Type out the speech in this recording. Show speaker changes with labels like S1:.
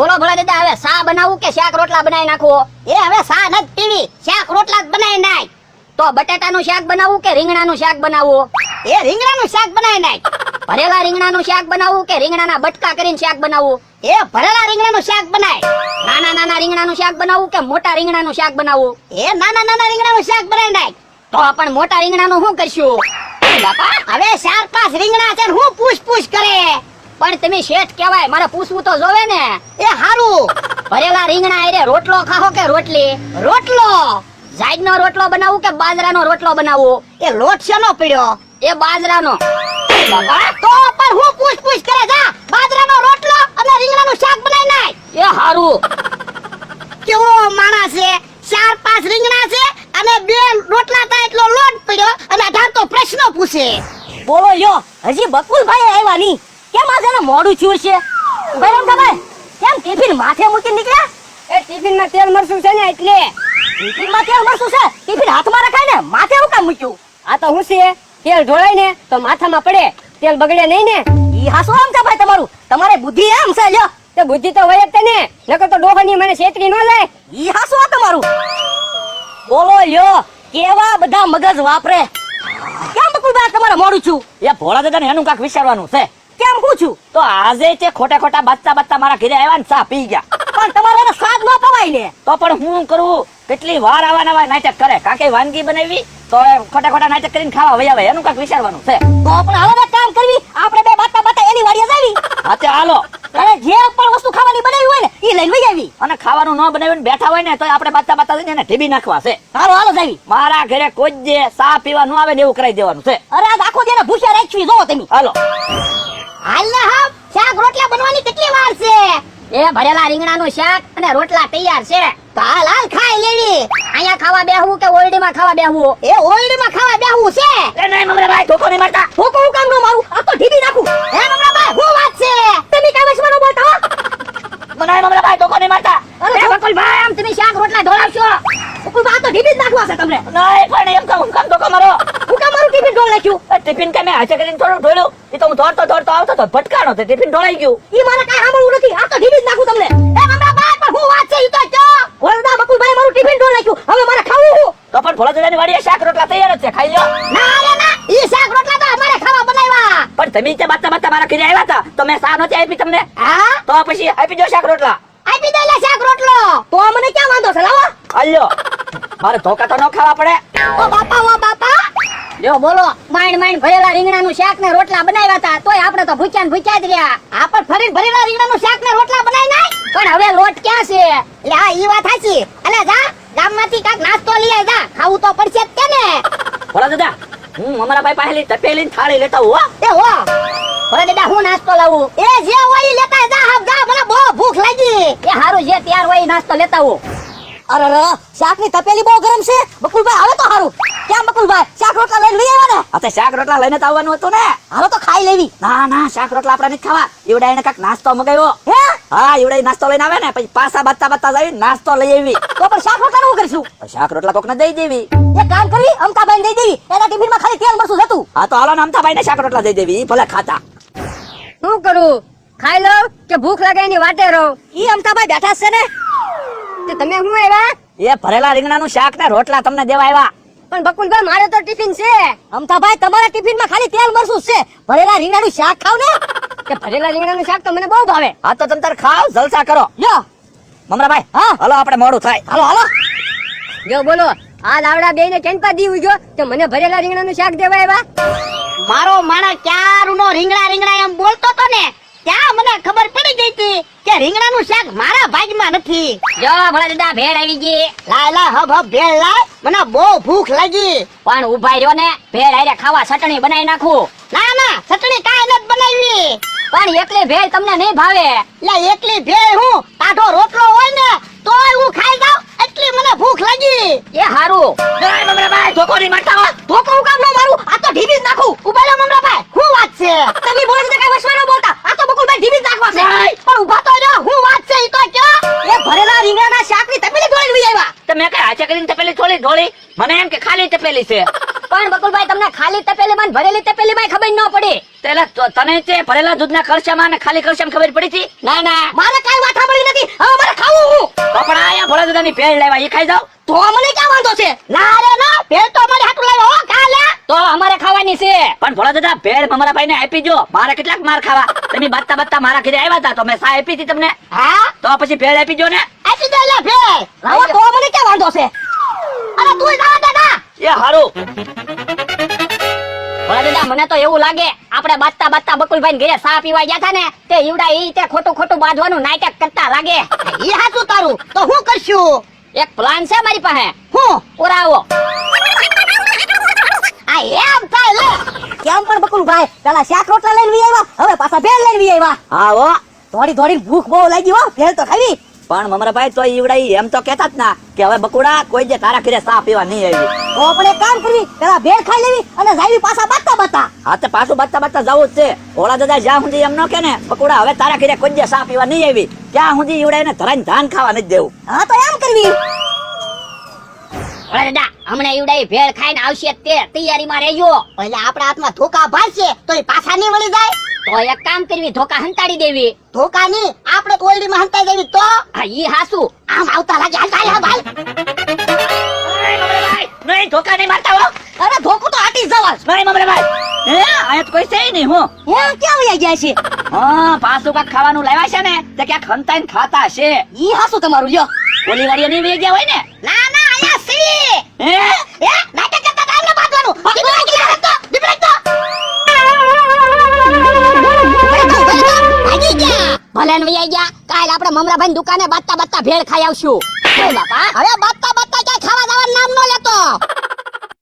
S1: બોલો ભોળા દાદા, હવે શા બનાવું કે શાક રોટલા બનાવી નાખવો? એ હવે શા નથી પીવી. શાક રોટલા બનાવી નાખ. તો બટાટાનું શાક બનાવવું કે રીંગણાનું શાક બનાવવું? એ રીંગણાનું શાક બનાવી નાખ. ભરેલા રીંગણાનું શાક બનાવવું કે રીંગણાના બટકા કરીને શાક બનાવવું? એ ભરેલા રીંગણાનું શાક બનાય. નાના નાના રીંગણાનું શાક બનાવવું કે મોટા રીંગણાનું શાક બનાવવું? એ નાના નાના રીંગણાનું શાક બનાવી નાખ. તો પણ મોટા રીંગણાનું શું કરશું? બાપા, હવે ચાર, પાંચ રીંગણા છે હું પૂછ પૂછ કરે. પણ તમે શેઠ કહેવાય મારે પૂછવું તો જોવે ને. એ હારું. ભરેલા રીંગણા અરે રોટલો ખાઓ કે રોટલી? રોટલો. જાગનો રોટલો બનાવું કે બાજરાનો રોટલો બનાવવો એ લોટ શેનો પીડ્યો એ બાજરાનો. તો પણ હું પૂછ પૂછ કરે જા. બાજરાનો રોટલો અને રીંગણાનું શાક બનાવી નાખ એ હારું. કેવો માણસ છે? ચાર પાંચ રીંગણા છે અને બે રોટલા થાય એટલો લોટ પડ્યો અને અઢાર તો પ્રશ્નો પૂછે.
S2: બોલો લ્યો હજી બકુલભાઈ આવ્યા નહીં. કેમ આજે એને મોડું થયું છે. ભાઈ ભાઈ કેમ ટિફિન માથે મૂકી નીકળ્યા?
S3: એ ટિફિનમાં તેલ મરસું છે ને એટલે.
S2: ટિફિનમાં તેલ મરસું છે? ટિફિન હાથમાં રખાય ને? માથે હું કામ મૂક્યું?
S3: આ તો હું છે. તેલ ઢોળાય ને તો માથામાં પડે. તેલ બગડે નહીં ને.
S2: ઈ હાસુ આમ છે ભાઈ તમારું? તમારે બુદ્ધિ એમ છે લ્યો.
S3: તે બુદ્ધિ તો હોય જ તે ને નકર તો ડોહાની મને છેતરી ન લે
S2: ઈ હાસુ આ તમારું? બોલો લ્યો. કેવા બધા મગજ વાપરે? કેમ બકુલભાઈ તમારે મોડું છું
S4: એ ભોળા દાદા એનું કાક વિચારવાનું છે.
S2: કેમ હું છું?
S4: તો આજે તે ખોટા ખોટા બચ્ચા બચ્ચા મારા ઘરે આવ્યા ને ચા પી ગયા.
S2: પણ તમારે એને સ્વાદ ન પવાય ને.
S4: તો પણ હું કરું? કેટલી વાર આવા નવા નાટક કરે? કાકે વાનગી બનાવી? તો ખોટા ખોટા નાટક કરીને ખાવા આવે એનું કાંક વિચારવાનું છે.
S2: તો પણ હાલો ને કામ કરવી. આપણે બે બાતા બાતા એની વાડીએ જાવી.
S4: હા હાલો.
S2: અરે જે પણ વસ્તુ ખાવાની બનાવી હોય ને એ લઈને વઈ આવી.
S4: અને ખાવાનું ન બનાવીને બેઠા હોય ને તો આપણે બાતા બાતા એને ઢીબી નાખવા છે.
S2: હાલો હાલો જાવી.
S4: મારા ઘરે કોઈ જે સા પીવા ન આવે ને એવું કરાઈ દેવાનું છે.
S2: અરે આખો દેને ભૂખ્યા રાખવી જો તમે.
S4: હાલો.
S1: હાલ ને હા શાક રોટલા બનવાની કેટલી વાર છે? એ ભરેલા રીંગણાનું શાક અને રોટલા તૈયાર છે. તો હાલ હાલ ખાઈ લેવી. અહીંયા ખાવા બેહવું કે ઓરડીમાં ખાવા બેહવું? એ ઓરડીમાં ખાવા બેહવું છે?
S4: એ નહીં મમરાભાઈ ધોકો
S2: નાખ્યું
S4: ટિફિન કે મેં હાથે કરીને થોડું ઢોળ્યું. એ તો હું દોડતો દોડતો આવતો તો ભટકાણો તે ટિફિન ઢોળાઈ ગયું.
S2: ઈ મારે કાંઈ સાંભળવું નથી. આ તો ઢીબી જ નાખું તમને.
S1: એ મમરાભાઈ પણ શું વાત છે ઈ તો કહો
S2: વરદા બકુલભાઈ મારું ટિફિન ઢોળ નાખ્યું. હવે મારે ખાવું હું?
S4: તો પણ ભોળા દાદાની વાડીએ શાક રોટલા તૈયાર જ છે. ખાઈ લો
S1: ના રે ના. ઈ શાક રોટલા તો અમારે ખાવા બનાવ્યા.
S4: પણ તમે ત્યાં બાતા બાતા મારા ઘરે આવ્યા હતા. તો મેં સા નહોતી આપી તમને.
S1: હા?
S4: તો પછી આપી દો શાક રોટલા.
S1: આપી દે લે શાક રોટલો.
S2: તો મને ક્યાં વાંધો છે? લાવો.
S4: મારે ધોકા તો ન ખાવા પડે.
S1: ઓ બાપા ઓ લ્યો બોલો. માંડ માંડ ભરેલા રીંગણાનું શાક ને રોટલા બનાવ્યા હતા તોય આપણે તો ભૂખ્યા ને ભૂખ્યા જ રહ્યા. આ પણ ફરી ભરેલા રીંગણાનું શાક ને રોટલા બનાવી નાય. પણ હવે લોટ ક્યાં છે? એટલે હા ઈ વાત સાચી. અલે જા ગામમાંથી કાક નાસ્તો લઈ આવ જા. ખાવું તો પડશે જ ને
S4: ભોળા દાદા હું અમારા ભાઈ પાસે તપેલી ને થાળી લેતા હું.
S1: એ હો. ભોળા દાદા હું નાસ્તો લાવું? એ જે હોય લેતા જા હા જા મને બહુ ભૂખ લાગી. એ હારું જે તૈયાર હોય નાસ્તો લેતા હું
S2: અરે અરે શાકની તપેલી બહુ ગરમ છે. બકુલભાઈ આવે તો સારું કેમ બકુલભાઈ? શાક રોટલા લઈને લઈ આવ્યા ને
S4: શાક રોટલા લઈને આવવાનું હતું ને.
S2: હાલો તો ખાઈ લેવી.
S4: ના ના શાક રોટલા આપણે નથી ખાવા. એવડા એને કાક નાસ્તો મગાવ્યો.
S2: હે?
S4: હા એવડા નાસ્તો લઈને આવે ને પછી પાસા બાતા બાતા જઈ નાસ્તો લઈ આવી.
S2: તો પણ શાક રોટલા નું કરશું?
S4: શાક રોટલા કોકને દઈ દેવી.
S2: એક કામ કરવી અમતાભાઈ દઈ દેવી. એના ટિફિનમાં ખાલી તેલ મરસું જતું
S4: હા તો હાલો ને અમથાભાઈ ને શાક રોટલા દઈ દેવી. ઈ ભલે ખાતા.
S3: શું કરું? ખાઈ લઉં કે ભૂખ લાગે એની વાટે રહો?
S2: ઈ અમતાભાઈ બેઠા છે ને.
S3: તે તમે શું આવ્યા
S4: એ ભરેલા રીંગણાનું શાક ને રોટલા તમને દેવા આવ્યા.
S3: પણ બકુલભાઈ મારે તો ટિફિન છે.
S2: અમતાભાઈ તમારા ટિફિનમાં ખાલી તેલ મરસું છે. ભરેલા રીંગણાનું શાક ખાવ ને.
S3: કે ભરેલા રીંગણાનું શાક તો મને બહુ ભાવે.
S4: હા તો તમે તાર ખાઓ જલસા કરો.
S2: લ્યો
S4: મમરાભાઈ
S2: હા.
S4: હાલો આપણે મોડું થાય.
S2: હાલો હાલો.
S3: જો બોલો આ લાવડા બે કેન પર દીવું જો તો મને ભરેલા રીંગણાનું શાક દેવા આવ્યા.
S1: મારો માણસ ક્યારનો રીંગણા રીંગણા એમ બોલતો તો ને? ત્યાં મને ખબર પડી ગઈ હતી કે રીંગણાનું શાક મારા ભાગમાં નથી. જો ભલા દાદા ભેળ આવી ગઈ. લાય લાય હબ હબ ભેળ લાય. મને બહુ ભૂખ લાગી. પણ ઊભા રહ્યો ને ભેળ આરે ખાવા ચટણી બનાવી નાખું. ના ના ચટણી કાંઈ નથી બનાવી. પણ એકલી ભેળ તમને નહીં ભાવે. લે એકલી ભેળ હું? ટાઢો રોટલો હોય ને તોય હું ખાઈ જાઉં. એટલી મને ભૂખ લાગી. એ હારું.
S4: ધોકો નહીં મારતા
S1: ધોકો હું કામ ન મારું? આ તો ઢીબી જ નાખું. ઊભા રહો મમરાભાઈ શું વાત છે
S2: તમે બોલો છો કઈ વસવાનો બોલતા આ તો બકુલભાઈ ઢીબી જ નાખવા છે.
S1: પણ ઊભા તો રહ્યો શું વાત છે ઈ તો કયો
S2: એ ભરેલા રીંગણાના શાકની તપેલી ઢોળીને લઈ આવ્યા.
S4: તમે કઈ હાચે કરીને તપેલી થોડી ઢોળી મને એમ કે ખાલી તપેલી છે.
S1: પણ બકુલભાઈ તમને ખાલી તપેલી માં ભરેલી તપેલી માં ખબર ન પડી.
S4: તેલા તને તે ભરેલા દૂધના કળશામાં ને ખાલી કળશામાં ખબર પડી હતી?
S1: ના ના.
S2: મારે કઈ વાત સાંભળી નથી.
S4: ની ભેળ લેવા ઈ ખાઈ જાવ
S2: તો મને ક્યાં વાંધો છે?
S1: ના રે ના. ભેળ તો અમારે હાટું લાવ્યો હો કાલે.
S2: તો અમારે ખાવાની છે.
S4: પણ ભોળા દાદા ભેળ મારા ભાઈ આપી જો મારે કેટલાક માર ખાવા. તમે બાતતા બાતતા મારા ઘરે આવ્યા હતા તો મેં સા આપી હતી તમને?
S1: હા?
S4: તો પછી ભેળ આપી જો ને.
S1: આપી દે લે ભેળ.
S2: લાવો તો મને ક્યાં વાંધો છે?
S1: અરે તું
S4: એ હારું.
S2: મને તો એવું લાગે આપણે બાજતા બાજતા બકુલભાઈ ઘરે સા પીવા ગયા હતા ને તે ઈવડા ઈ તે ખોટું ખોટું બાંધવાનું નાટક કરતા લાગે.
S1: ઈ હાચું તારું. તો હું કરશું?
S2: એક પ્લાન છે મારી પાસે.
S1: હું?
S2: પુરાવો.
S1: આ એમ થાય લે.
S2: કેમ પણ બકુલભાઈ પેલા શાક રોટલા લઈને વી આવ્યા હવે પાછા ભેળ લઈને વી આવ્યા
S4: હા હો.
S2: થોડી થોડી ભૂખ બહુ લાગી હો ભેળ તો ખાવી.
S4: પણ મમરાભાઈ તો ઈવડાઈ એમ તો કહેતા જ ના કે હવે બકુડા કોઈ જે તારા ઘરે સા પીવા નહીં આવી.
S2: તો આપણે એક કામ કરવી પેલા ભેળ ખાઈ લેવી અને જાવી પાછા બાતા બાતા.
S4: હા તો પાછું બાતા બાતા જવું જ છે. ઓળા દાદા જ્યાં સુધી એમ ન કે ને બકુડા હવે તારા ઘરે કોઈ જે સા પીવા નહીં આવી ત્યાં સુધી ઈવડા એને ધરાઈને ધાન ખાવા નથી દેવું.
S2: હા તો એમ કરવી.
S1: ઓળા દાદા હમણાં ઈવડાઈ ભેળ ખાઈને આવશે તે તૈયારીમાં રહેજો. એટલે આપણા હાથમાં ધોકા ભાળશે તો એ પાછા નહીં વળી જાય.
S2: તો એક કામ કરવી ધોકા હંતાડી દેવી.
S1: ધોકા નહીં આપણે તો માં હંતાઈ દેવી. તો?
S2: હા ઈ હાસુ.
S1: આમ આવતા લાગે હાલ હાલ હાલ
S4: નહીં ધોકા નહીં મારતા હો.
S2: અરે ધોકું તો હટી જવા
S4: નહીં મમરાભાઈ હે અહીંયા તો કોઈ છે નહીં હો.
S2: હે ક્યાં વયા ગયા છે?
S4: હા પાછું કાંઈક ખાવાનું લાવ્યા છે ને તે ક્યાંક હંતાઈને ખાતા છે
S2: ઈ હાસુ તમારું લ્યો.
S4: ઓલી વાળીએ નહીં વહી ગયા હોય ને?
S1: ના ના આયા સી
S4: હે?
S1: એ નાટક કરતા એમને બાંધવાનું.
S2: ભલે વયા કાલ આપણે મમરાભાઈ દુકાને બાજતા બાજતા ભેળ ખાઈ આવશું. બાપા,
S1: હવે બાતતા બાતતા ક્યાંય ખાવા જવાનું નામ ન લેતો.